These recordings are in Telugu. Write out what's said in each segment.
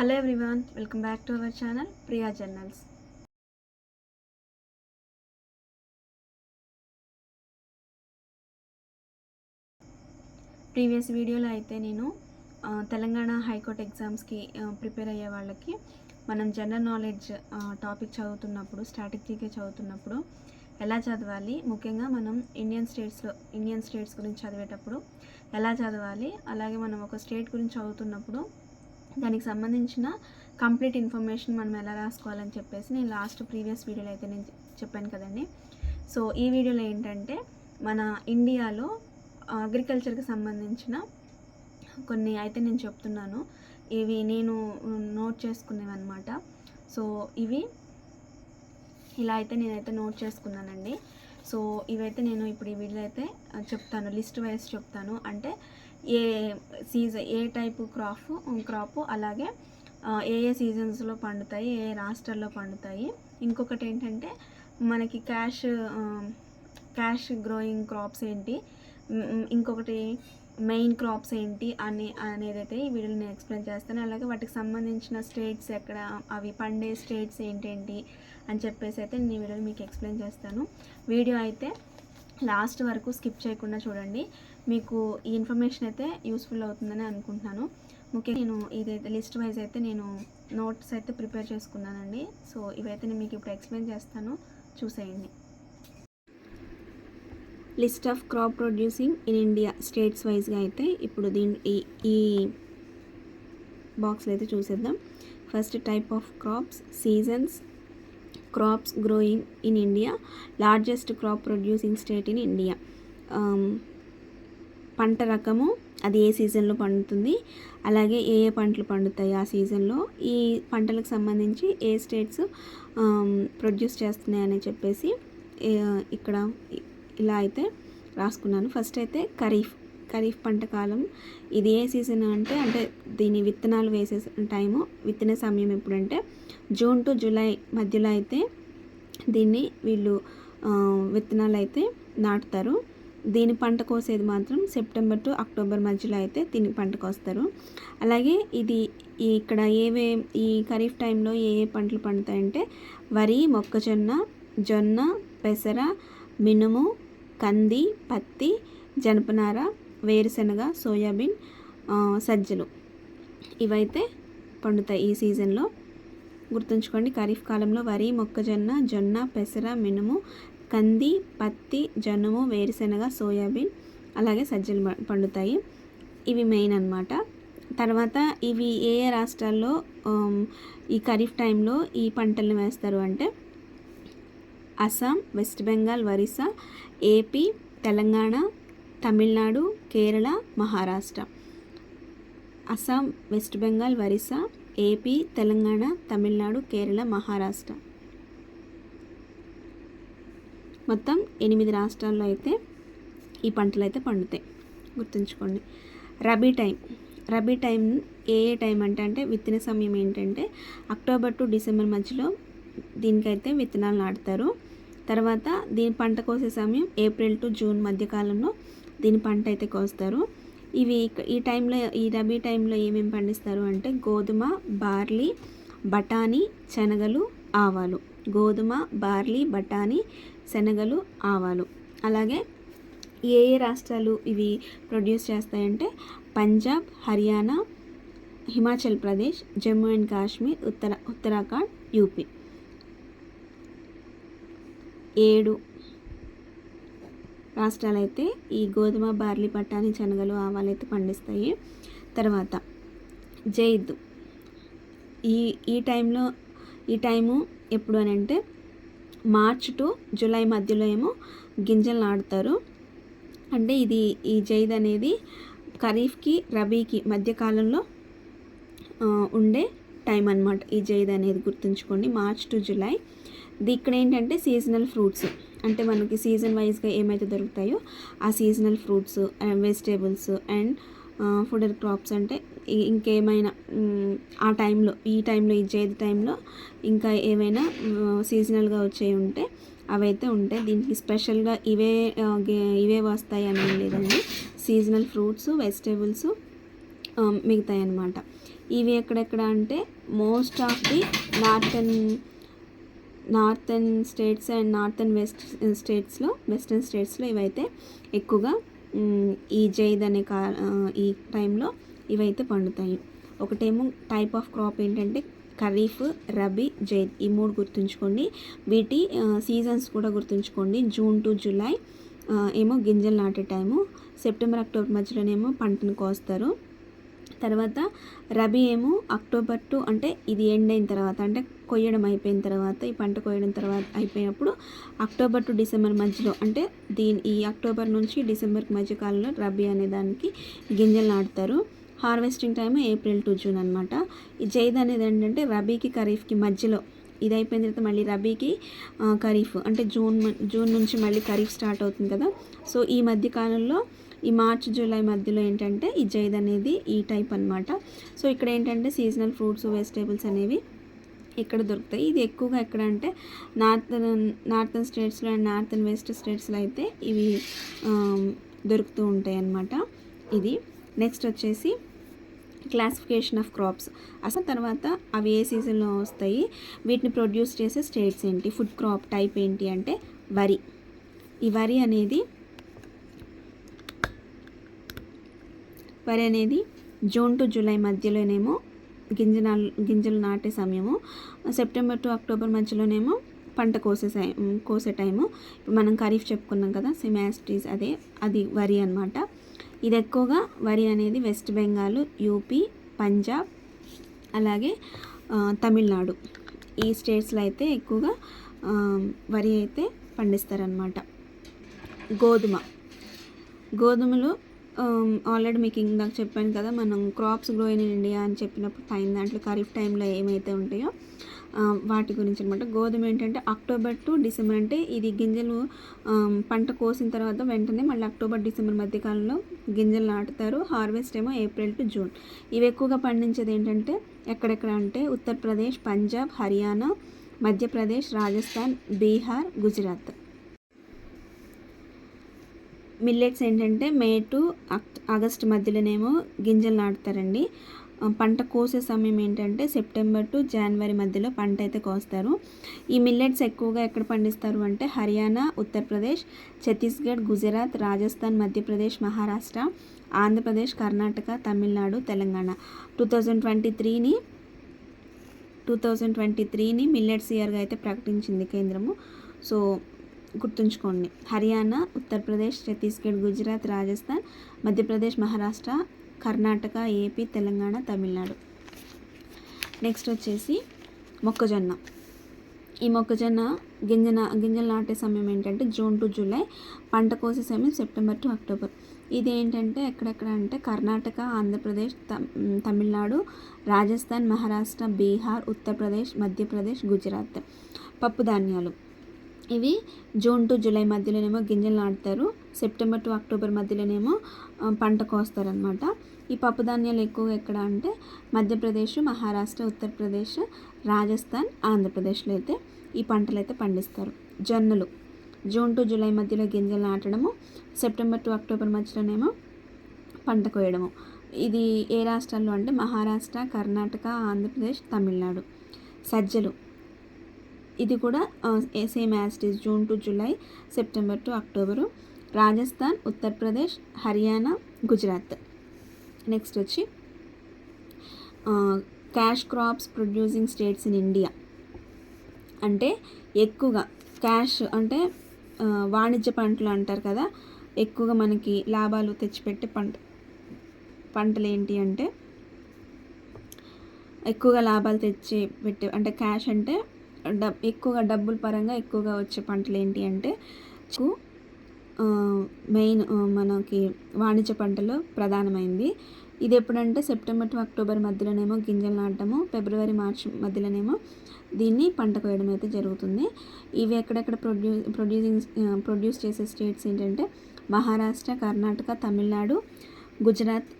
Hello everyone welcome back to our channel Priya journals previous వీడియోలో అయితే నేను తెలంగాణ హైకోర్టు ఎగ్జామ్స్కి ప్రిపేర్ అయ్యే వాళ్ళకి మనం జనరల్ నాలెడ్జ్ టాపిక్ చదువుతున్నప్పుడు స్ట్రాటజీగా చదువుతున్నప్పుడు ఎలా చదవాలి ముఖ్యంగా మనం ఇండియన్ స్టేట్స్లో ఇండియన్ స్టేట్స్ గురించి చదివేటప్పుడు ఎలా చదవాలి అలాగే మనం ఒక స్టేట్ గురించి చదువుతున్నప్పుడు దానికి సంబంధించిన కంప్లీట్ ఇన్ఫర్మేషన్ మనం ఎలా రాసుకోవాలని చెప్పేసి నేను లాస్ట్ ప్రీవియస్ వీడియోలో అయితే నేను చెప్పాను కదండి. సో ఈ వీడియోలో ఏంటంటే మన ఇండియాలో అగ్రికల్చర్కి సంబంధించిన కొన్ని అయితే నేను చెప్తున్నాను. ఇవి నేను నోట్ చేసుకునేవి అనమాట సో ఇవి ఇలా అయితే నేనైతే నోట్ చేసుకున్నానండి. సో ఇవైతే నేను ఇప్పుడు ఈ వీడియో అయితే చెప్తాను లిస్ట్ వైజ్ చెప్తాను. అంటే ఏ సీజన్ ఏ టైపు క్రాప్ క్రాప్ అలాగే ఏ ఏ సీజన్స్లో పండుతాయి ఏ రాష్ట్రాల్లో పండుతాయి. ఇంకొకటి ఏంటంటే మనకి క్యాష్ క్యాష్ గ్రోయింగ్ క్రాప్స్ ఏంటి? ఇంకొకటి మెయిన్ క్రాప్స్ ఏంటి అని అనేది అయితే ఈ వీడియోలో నేను ఎక్స్ప్లెయిన్ చేస్తాను. అలాగే వాటికి సంబంధించిన స్టేట్స్ ఎక్కడ అవి పండే స్టేట్స్ ఏంటేంటి అని చెప్పేసి అయితే నేను ఈ వీడియోలో మీకు ఎక్స్ప్లెయిన్ చేస్తాను. వీడియో అయితే లాస్ట్ వరకు స్కిప్ చేయకుండా చూడండి. మీకు ఈ ఇన్ఫర్మేషన్ అయితే యూస్ఫుల్ అవుతుందని అనుకుంటున్నాను. ముఖ్యంగా నేను ఇదైతే లిస్ట్ వైజ్ అయితే నేను నోట్స్ అయితే ప్రిపేర్ చేసుకున్నానండి. సో ఇవైతే నేను మీకు ఇప్పుడు ఎక్స్ప్లెయిన్ చేస్తాను. చూసేయండి. List of crop producing in India states వైజ్గా అయితే ఇప్పుడు దీని ఈ ఈ బాక్స్లో అయితే చూసేద్దాం. First type of crops seasons crops growing in India largest crop producing state in India పంట రకము అది ఏ సీజన్లో పండుతుంది అలాగే ఏ ఏ పంటలు పండుతాయి ఆ సీజన్లో ఈ పంటలకు సంబంధించి ఏ స్టేట్స్ ప్రొడ్యూస్ చేస్తున్నాయని చెప్పేసి ఇక్కడ ఇలా అయితే రాసుకున్నాను. ఫస్ట్ అయితే ఖరీఫ్ ఖరీఫ్ పంట కాలం. ఇది ఏ సీజన్ అంటే అంటే దీని విత్తనాలు వేసే టైము విత్తన సమయం ఎప్పుడంటే జూన్ టు జూలై మధ్యలో అయితే దీన్ని వీళ్ళు విత్తనాలు అయితే నాటుతారు. దీని పంట కోసేది మాత్రం సెప్టెంబర్ టు అక్టోబర్ మధ్యలో అయితే దీని పంట కోస్తారు. అలాగే ఇది ఇక్కడ ఏవే ఈ ఖరీఫ్ టైంలో ఏ ఏ పంటలు పండుతాయంటే వరి మొక్కజొన్న జొన్న పెసర మినుము కంది పత్తి జనపనార వేరుశనగ సోయాబీన్ సజ్జలు ఇవైతే పండుతాయి ఈ సీజన్లో. గుర్తుంచుకోండి ఖరీఫ్ కాలంలో వరి మొక్కజొన్న జొన్న పెసర మినుము కంది పత్తి జనుము వేరుశనగ సోయాబీన్ అలాగే సజ్జలు పండుతాయి. ఇవి మెయిన్ అన్నమాట. తర్వాత ఇవి ఏ ఏ రాష్ట్రాల్లో ఈ ఖరీఫ్ టైంలో ఈ పంటలను వేస్తారు అంటే Assam West Bengal Orissa AP Telangana Tamil Nadu Kerala Maharashtra. Assam West Bengal Orissa AP Telangana Tamil Nadu Kerala Maharashtra. మొత్తం ఎనిమిది రాష్ట్రాల్లో అయితే ఈ పంటలు అయితే పండుతాయి. గుర్తుంచుకోండి. రబీ టైం. రబీ టైం ఏ ఏ టైం అంటే అంటే విత్తన సమయం ఏంటంటే అక్టోబర్ టు డిసెంబర్ మధ్యలో దీనికైతే విత్తనాలు నాటుతారు. తర్వాత దీని పంట కోసే సమయం ఏప్రిల్ టు జూన్ మధ్యకాలంలో దీని పంట అయితే కోస్తారు. ఇవి ఈ టైంలో ఈ రబీ టైంలో ఏమేమి పండిస్తారు అంటే గోధుమ బార్లీ బఠానీ శనగలు ఆవాలు. గోధుమ బార్లీ బఠానీ శనగలు ఆవాలు. అలాగే ఏ ఏ రాష్ట్రాలు ఇవి ప్రొడ్యూస్ చేస్తాయంటే పంజాబ్ హర్యానా హిమాచల్ ప్రదేశ్ జమ్మూ అండ్ కాశ్మీర్ ఉత్తర ఉత్తరాఖండ్ యూపీ. ఏడు రాష్ట్రాలైతే ఈ గోధుమ బార్లీ పట్టాని శనగలు ఆవాలు అయితే పండిస్తాయి. తర్వాత జైద్ ఈ ఈ టైంలో ఈ టైము ఎప్పుడు అని అంటే మార్చ్ టు జూలై మధ్యలో ఏమో గింజలు నాటుతారు. అంటే ఇది ఈ జైద్ అనేది ఖరీఫ్కి రబీకి మధ్యకాలంలో ఉండే టైం అన్నమాట ఈ జైద్ అనేది గుర్తుంచుకోండి. March to July. ఇది ఇక్కడ ఏంటంటే సీజనల్ ఫ్రూట్స్. అంటే మనకి సీజన్ వైజ్గా ఏమైతే దొరుకుతాయో ఆ seasonal fruits vegetables and fodder crops అంటే ఇంకేమైనా ఆ టైంలో ఈ టైంలో ఈ జైద్ టైంలో ఇంకా ఏమైనా సీజనల్గా వచ్చేవి ఉంటే అవైతే ఉంటాయి. దీనికి స్పెషల్గా ఇవే ఇవే వస్తాయి అని లేదండి. సీజనల్ ఫ్రూట్స్ వెజిటేబుల్స్ మిగతాయి అన్నమాట ఇవి ఎక్కడెక్కడ అంటే most of the northern northern states and northern west స్టేట్స్లో వెస్టర్న్ స్టేట్స్లో ఇవైతే ఎక్కువగా ఈ జైద్ అనే కా ఈ టైంలో ఇవైతే పండుతాయి. ఒకటేమో టైప్ ఆఫ్ క్రాప్ ఏంటంటే ఖరీఫ్ రబీ జైద్ ఈ మూడు గుర్తుంచుకోండి. వీటి సీజన్స్ కూడా గుర్తుంచుకోండి. జూన్ టు జూలై ఏమో గింజలు నాటే టైము. సెప్టెంబర్ అక్టోబర్ మధ్యలోనేమో పంటను కోస్తారు. తర్వాత రబీ ఏమో అక్టోబర్ టు అంటే ఇది ఎండ్ అయిన తర్వాత అంటే కొయ్యడం అయిపోయిన తర్వాత ఈ పంట కొయ్యడం తర్వాత అయిపోయినప్పుడు అక్టోబర్ టు డిసెంబర్ మధ్యలో అంటే దీని ఈ అక్టోబర్ నుంచి డిసెంబర్కి మధ్య కాలంలో రబీ అనే దానికి గింజలు నాటుతారు. Harvesting time April to June అనమాట ఈ జైద్ అనేది ఏంటంటే రబీకి ఖరీఫ్కి మధ్యలో ఇది అయిపోయిన తర్వాత మళ్ళీ రబీకి ఖరీఫ్ అంటే జూన్ జూన్ నుంచి మళ్ళీ ఖరీఫ్ స్టార్ట్ అవుతుంది కదా. సో ఈ మధ్య కాలంలో ఈ మార్చ్ జూలై మధ్యలో ఏంటంటే ఈ జైద్ అనేది ఈ టైప్ అన్నమాట. సో ఇక్కడ ఏంటంటే సీజనల్ ఫ్రూట్స్ వెజిటేబుల్స్ అనేవి ఇక్కడ దొరుకుతాయి. ఇది ఎక్కువగా ఎక్కడ అంటే నార్థన్ నార్థన్ స్టేట్స్లో అండ్ నార్థన్ వెస్ట్ స్టేట్స్లో అయితే ఇవి దొరుకుతూ ఉంటాయి అన్నమాట ఇది నెక్స్ట్ వచ్చేసి క్లాసిఫికేషన్ ఆఫ్ క్రాప్స్ అసలు తర్వాత అవి ఏ సీజన్లో వస్తాయి? వీటిని ప్రొడ్యూస్ చేసే స్టేట్స్ ఏంటి? ఫుడ్ క్రాప్ టైప్ ఏంటి అంటే వరి. ఈ వరి అనేది వరి అనేది జూన్ టు జూలై మధ్యలోనేమో గింజ గింజలు నాటే సమయము. సెప్టెంబర్ టు అక్టోబర్ మధ్యలోనేమో పంట కోసే కోసే టైము ఇప్పుడు మనం ఖరీఫ్ చెప్పుకున్నాం కదా సిమాస్టీస్ అదే అది వరి అనమాట ఇది ఎక్కువగా వరి అనేది వెస్ట్ బెంగాల్ యూపీ పంజాబ్ అలాగే తమిళనాడు. ఈ స్టేట్స్లో అయితే ఎక్కువగా వరి అయితే పండిస్తారనమాట గోధుమ. గోధుమలు ఆల్రెడీ మీకు ఇందాక చెప్పాను కదా మనం క్రాప్స్ గ్రో ఇన్ ఇండియా అని చెప్పినప్పుడు పైన దాంట్లో ఖరీఫ్ టైంలో ఏమైతే ఉంటాయో వాటి గురించి అనమాట గోధుమ ఏంటంటే అక్టోబర్ టు డిసెంబర్ అంటే ఇది గింజలు పంట కోసిన తర్వాత వెంటనే మళ్ళీ అక్టోబర్ డిసెంబర్ మధ్యకాలంలో గింజలు నాటుతారు. హార్వెస్ట్ ఏమో ఏప్రిల్ టు జూన్. ఇవి ఎక్కువగా పండించేది ఏంటంటే ఎక్కడెక్కడ అంటే ఉత్తరప్రదేశ్ పంజాబ్ హర్యానా మధ్యప్రదేశ్ రాజస్థాన్ బీహార్ గుజరాత్. మిల్లెట్స్ ఏంటంటే మే టు అక్- ఆగస్ట్ మధ్యలోనేమో గింజలు నాటుతారండి. పంట కోసే సమయం ఏంటంటే సెప్టెంబర్ టు జనవరి మధ్యలో పంట అయితే కోస్తారు. ఈ మిల్లెట్స్ ఎక్కువగా ఎక్కడ పండిస్తారు అంటే Haryana Uttar Pradesh Chhattisgarh Gujarat Rajasthan Madhya Pradesh Maharashtra Andhra Pradesh Karnataka Tamil Nadu Telangana. Two thousand twenty త్రీని టూ థౌజండ్ ట్వంటీ త్రీని మిల్లెట్స్ ఇయర్గా అయితే ప్రకటించింది కేంద్రము. సో గుర్తుంచుకోండి. హర్యానా ఉత్తరప్రదేశ్ ఛత్తీస్గఢ్ గుజరాత్ రాజస్థాన్ మధ్యప్రదేశ్ మహారాష్ట్ర కర్ణాటక ఏపీ తెలంగాణ తమిళనాడు. నెక్స్ట్ వచ్చేసి మొక్కజొన్న. ఈ మొక్కజొన్న గింజన గింజలు నాటే సమయం ఏంటంటే జూన్ టు జూలై పంట కోసే సమయం సెప్టెంబర్ టు అక్టోబర్. ఇది ఏంటంటే ఎక్కడెక్కడ అంటే కర్ణాటక ఆంధ్రప్రదేశ్ తమిళనాడు రాజస్థాన్ మహారాష్ట్ర బీహార్ ఉత్తరప్రదేశ్ మధ్యప్రదేశ్ గుజరాత్. పప్పు ధాన్యాలు. ఇవి జూన్ టు జూలై మధ్యలోనేమో గింజలు నాటుతారు. సెప్టెంబర్ టు అక్టోబర్ మధ్యలోనేమో పంట కోస్తారనమాట ఈ పప్పు ధాన్యాలు ఎక్కువగా ఎక్కడ అంటే మధ్యప్రదేశ్ మహారాష్ట్ర ఉత్తరప్రదేశ్ రాజస్థాన్ ఆంధ్రప్రదేశ్లో అయితే ఈ పంటలు అయితే పండిస్తారు. జొన్నలు. జూన్ టు జూలై మధ్యలో గింజలు నాటడము సెప్టెంబర్ టు అక్టోబర్ మధ్యలోనేమో పంట కోయడము. ఇది ఏ రాష్ట్రాల్లో అంటే మహారాష్ట్ర కర్ణాటక ఆంధ్రప్రదేశ్ తమిళనాడు. సజ్జలు. ఇది కూడా same as June to July September to October Rajasthan Uttar Pradesh Haryana Gujarat next వచ్చి cash crops producing states in India అంటే ఎక్కువగా క్యాష్ అంటే వాణిజ్య పంటలు అంటారు కదా ఎక్కువగా మనకి లాభాలు తెచ్చిపెట్టే పంట పంటలు ఏంటి అంటే ఎక్కువగా లాభాలు తెచ్చి పెట్టే అంటే క్యాష్ అంటే డబ్ ఎక్కువగా డబ్బుల పరంగా ఎక్కువగా వచ్చే పంటలు ఏంటి అంటే మెయిన్ మనకి వాణిజ్య పంటలో ప్రధానమైంది. ఇది ఎప్పుడంటే సెప్టెంబర్ టు అక్టోబర్ మధ్యలోనేమో గింజలు నాటము ఫిబ్రవరి మార్చ్ మధ్యలోనేమో దీన్ని పంట కోయడం అయితే జరుగుతుంది. ఇవి ఎక్కడెక్కడ ప్రొడ్యూ ప్రొడ్యూసింగ్ ప్రొడ్యూస్ చేసే స్టేట్స్ ఏంటంటే మహారాష్ట్ర కర్ణాటక తమిళనాడు గుజరాత్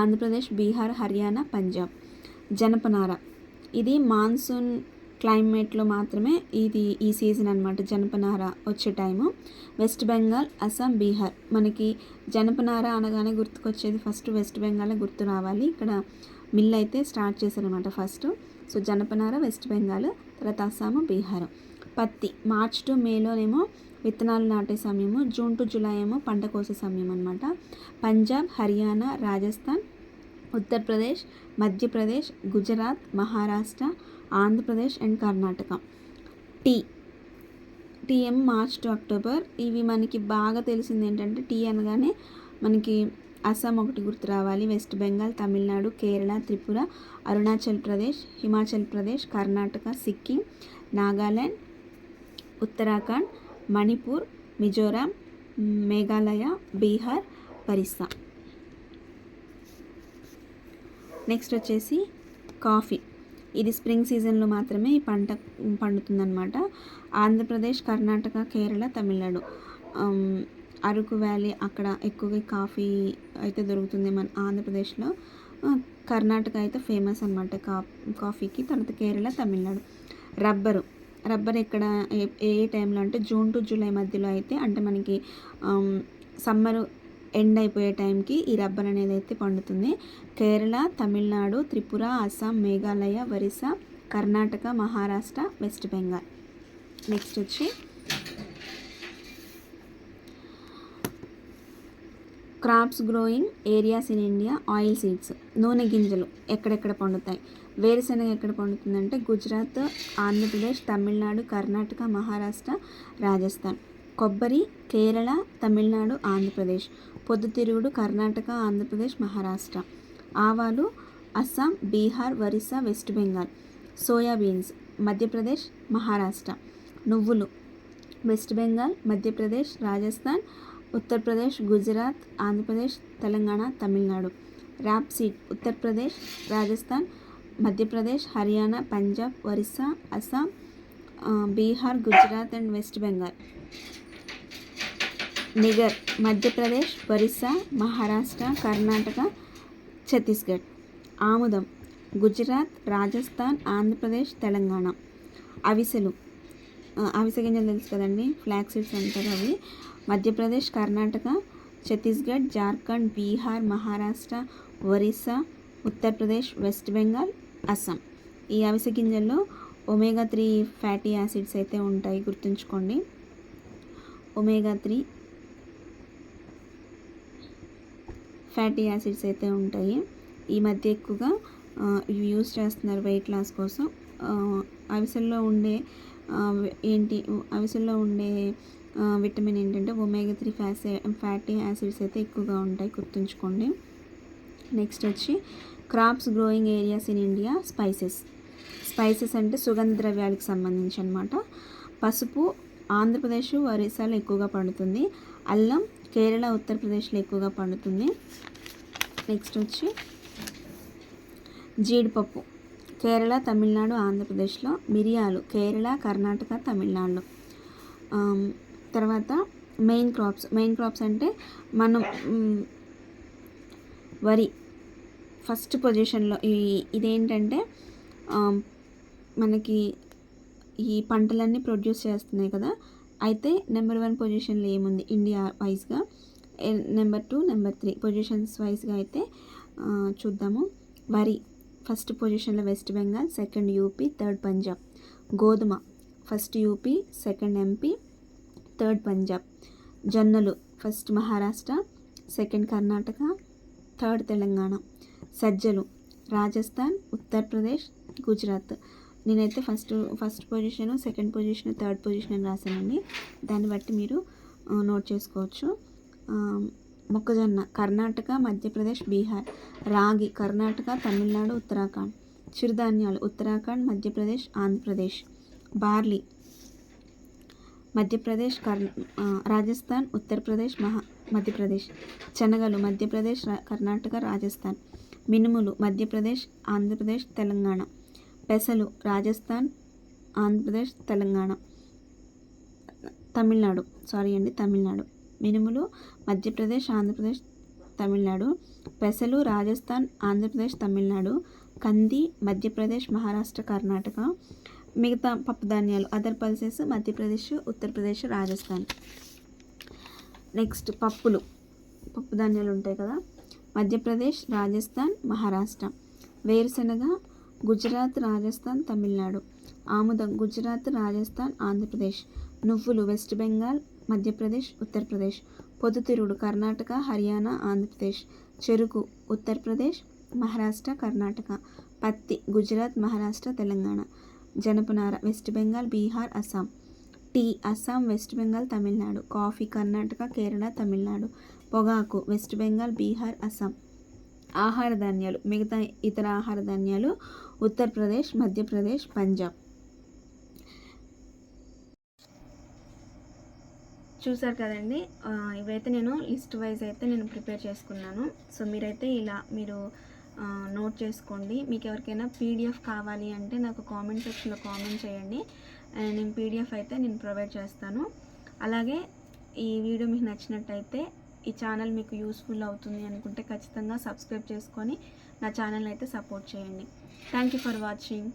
ఆంధ్రప్రదేశ్ బీహార్ హర్యానా పంజాబ్ జనపనార. ఇది మాన్సూన్ క్లైమేట్లో మాత్రమే ఇది ఈ సీజన్ అనమాట జనపనార వచ్చే టైము. వెస్ట్ బెంగాల్ అస్సాం బీహార్. మనకి జనపనార అనగానే గుర్తుకొచ్చేది ఫస్ట్ వెస్ట్ బెంగాలే గుర్తు రావాలి. ఇక్కడ మిల్ అయితే స్టార్ట్ చేశారనమాట ఫస్ట్. సో జనపనార వెస్ట్ బెంగాల్ తర్వాత అస్సాము బీహార్. పత్తి. మార్చ్ టు మేలోనేమో విత్తనాలు నాటే సమయము. జూన్ టు జూలై ఏమో పంట కోసే సమయం అనమాట పంజాబ్ హర్యానా రాజస్థాన్ ఉత్తరప్రదేశ్ మధ్యప్రదేశ్ గుజరాత్ మహారాష్ట్ర ఆంధ్రప్రదేశ్ అండ్ కర్ణాటక. టీ. టీఎం మార్చ్ టు అక్టోబర్. ఇవి మనకి బాగా తెలిసింది ఏంటంటే టీ అనగానే మనకి అస్సాం ఒకటి గుర్తు రావాలి. వెస్ట్ బెంగాల్ తమిళనాడు కేరళ త్రిపుర అరుణాచల్ ప్రదేశ్ హిమాచల్ ప్రదేశ్ కర్ణాటక సిక్కిం నాగాల్యాండ్ ఉత్తరాఖండ్ మణిపూర్ మిజోరాం మేఘాలయ బీహార్ ఒరిస్సా. నెక్స్ట్ వచ్చేసి కాఫీ. ఇది స్ప్రింగ్ సీజన్లో మాత్రమే ఈ పంట పండుతుందన్నమాట. ఆంధ్రప్రదేశ్ కర్ణాటక కేరళ తమిళనాడు. అరకు వ్యాలీ అక్కడ ఎక్కువగా కాఫీ అయితే దొరుకుతుంది మన ఆంధ్రప్రదేశ్లో. కర్ణాటక అయితే ఫేమస్ అనమాట కా కాఫీకి తర్వాత కేరళ తమిళనాడు. రబ్బరు. రబ్బర్ ఎక్కడ ఏ ఏ టైంలో అంటే జూన్ టు జూలై మధ్యలో అయితే అంటే మనకి సమ్మరు ఎండ్ అయిపోయే టైంకి ఈ రబ్బర్ అనేది అయితే పండుతుంది. కేరళ తమిళనాడు త్రిపుర అస్సాం మేఘాలయ ఒరిస్సా కర్ణాటక మహారాష్ట్ర వెస్ట్ బెంగాల్. నెక్స్ట్ వచ్చి crops growing areas in India oil seeds నూనె గింజలు ఎక్కడెక్కడ పండుతాయి? వేరుశనగ ఎక్కడ పండుతుందంటే గుజరాత్ ఆంధ్రప్రదేశ్ తమిళనాడు కర్ణాటక మహారాష్ట్ర రాజస్థాన్. కొబ్బరి కేరళ తమిళనాడు ఆంధ్రప్రదేశ్. పొద్దుతిరుగుడు కర్ణాటక ఆంధ్రప్రదేశ్ మహారాష్ట్ర. ఆవాలు అస్సాం బీహార్ ఒరిస్సా వెస్ట్ బెంగాల్. సోయాబీన్స్ మధ్యప్రదేశ్ మహారాష్ట్ర. నువ్వులు West Bengal Madhya Pradesh Rajasthan Uttar Pradesh Gujarat Andhra Pradesh Telangana Tamil Nadu. Rape seed Uttar Pradesh Rajasthan Madhya Pradesh Haryana Punjab Orissa Assam Bihar Gujarat and West Bengal. Niger Madhya Pradesh Orissa Maharashtra Karnataka Chhattisgarh. ఆముదం గుజరాత్ రాజస్థాన్ ఆంధ్రప్రదేశ్ తెలంగాణ. అవిసెలు. అవిసె గింజలు తెలుసు కదండి? ఫ్లాక్ సీడ్స్ అంటారు అవి. మధ్యప్రదేశ్ కర్ణాటక ఛత్తీస్గఢ్ జార్ఖండ్ బీహార్ మహారాష్ట్ర ఒరిస్సా ఉత్తరప్రదేశ్ వెస్ట్ బెంగాల్ అస్సాం. ఈ అవిసె గింజల్లో ఒమేగా త్రీ ఫ్యాటీ యాసిడ్స్ అయితే ఉంటాయి గుర్తుంచుకోండి. ఒమేగా త్రీ ఫ్యాటీ యాసిడ్స్ అయితే ఉంటాయి. ఈ మధ్య ఎక్కువగా ఇవి యూస్ చేస్తున్నారు వెయిట్ లాస్ కోసం. అవిసెల్లో ఉండే ఏంటి అవిసెల్లో ఉండే విటమిన్ ఏంటంటే ఒమేగా త్రీ ఫ్యాసే ఫ్యాటీ యాసిడ్స్ అయితే ఎక్కువగా ఉంటాయి గుర్తుంచుకోండి. నెక్స్ట్ వచ్చి crops growing areas in India spices. Spices అంటే సుగంధ ద్రవ్యాలకు సంబంధించి అనమాట పసుపు ఆంధ్రప్రదేశ్ ఒరిస్సాలో ఎక్కువగా పండుతుంది. అల్లం కేరళ ఉత్తరప్రదేశ్లో ఎక్కువగా పండుతుంది. నెక్స్ట్ వచ్చి జీడిపప్పు. కేరళ తమిళనాడు ఆంధ్రప్రదేశ్లో మిరియాలు. కేరళ కర్ణాటక తమిళనాడులో. తర్వాత మెయిన్ క్రాప్స్ మెయిన్ క్రాప్స్ అంటే మనం వరి. ఫస్ట్ పొజిషన్లో ఈ ఇదేంటంటే మనకి ఈ పంటలన్నీ ప్రొడ్యూస్ చేస్తున్నాయి కదా. అయితే నెంబర్ వన్ పొజిషన్లో ఏముంది ఇండియా వైజ్గా? Number two number three positions వైజ్గా అయితే చూద్దాము. వరి ఫస్ట్ పొజిషన్లో West Bengal second UP third Punjab. గోధుమ first UP second MP third Punjab. జొన్నలు first Maharashtra second Karnataka third Telangana. సజ్జలు రాజస్థాన్ ఉత్తరప్రదేశ్ గుజరాత్. నేనైతే first first position second position third position అని రాశానండి. దాన్ని బట్టి మీరు నోట్ చేసుకోవచ్చు. మొక్కజొన్న కర్ణాటక మధ్యప్రదేశ్ బీహార్. రాగి కర్ణాటక తమిళనాడు ఉత్తరాఖండ్. చిరుధాన్యాలు ఉత్తరాఖండ్ మధ్యప్రదేశ్ ఆంధ్రప్రదేశ్. బార్లీ మధ్యప్రదేశ్ కర్ రాజస్థాన్ ఉత్తరప్రదేశ్ మహా మధ్యప్రదేశ్. శనగలు మధ్యప్రదేశ్ రా- కర్ణాటక రాజస్థాన్. మినుములు మధ్యప్రదేశ్ ఆంధ్రప్రదేశ్ తెలంగాణ. పెసలు రాజస్థాన్ ఆంధ్రప్రదేశ్ తెలంగాణ. తమిళనాడు. సారీ అండి తమిళనాడు. మినుములు మధ్యప్రదేశ్ ఆంధ్రప్రదేశ్ తమిళనాడు. పెసలు రాజస్థాన్ ఆంధ్రప్రదేశ్ తమిళనాడు. కంది మధ్యప్రదేశ్ మహారాష్ట్ర కర్ణాటక. మిగతా పప్పు ధాన్యాలు other pulses Madhya Pradesh Uttar Pradesh Rajasthan. Next పప్పులు. పప్పు ధాన్యాలు ఉంటాయి కదా. మధ్యప్రదేశ్ రాజస్థాన్ మహారాష్ట్ర. వేరుశనగ గుజరాత్ రాజస్థాన్ తమిళనాడు. ఆముదం గుజరాత్ రాజస్థాన్ ఆంధ్రప్రదేశ్. నువ్వులు వెస్ట్ బెంగాల్ మధ్యప్రదేశ్ ఉత్తరప్రదేశ్. పొద్దుతిరుగుడు కర్ణాటక హర్యానా ఆంధ్రప్రదేశ్. చెరుకు ఉత్తరప్రదేశ్ మహారాష్ట్ర కర్ణాటక. పత్తి గుజరాత్ మహారాష్ట్ర తెలంగాణ. జనపనార West Bengal Bihar Assam. Tea Assam West Bengal Tamil Nadu. Coffee Karnataka Kerala Tamil Nadu. పొగాకు వెస్ట్ బెంగాల్ బీహార్ అస్సాం. ఆహార ధాన్యాలు మిగతా ఇతర ఆహార ధాన్యాలు ఉత్తరప్రదేశ్ మధ్యప్రదేశ్ పంజాబ్. చూసారు కదండి ఇవైతే నేను లిస్ట్ వైజ్ అయితే నేను ప్రిపేర్ చేసుకున్నాను. సో మీరైతే ఇలా మీరు నోట్ చేసుకోండి. మీకు ఎవరికైనా పీడిఎఫ్ కావాలి అంటే నాకు కామెంట్ సెక్షన్లో కామెంట్ చేయండి. నేను పీడిఎఫ్ అయితే నేను ప్రొవైడ్ చేస్తాను. అలాగే ఈ వీడియో మీకు నచ్చినట్టయితే ఈ ఛానల్ మీకు యూస్ఫుల్ అవుతుంది అనుకుంటే ఖచ్చితంగా సబ్స్క్రైబ్ చేసుకొని నా ఛానల్ అయితే సపోర్ట్ చేయండి. Thank you for watching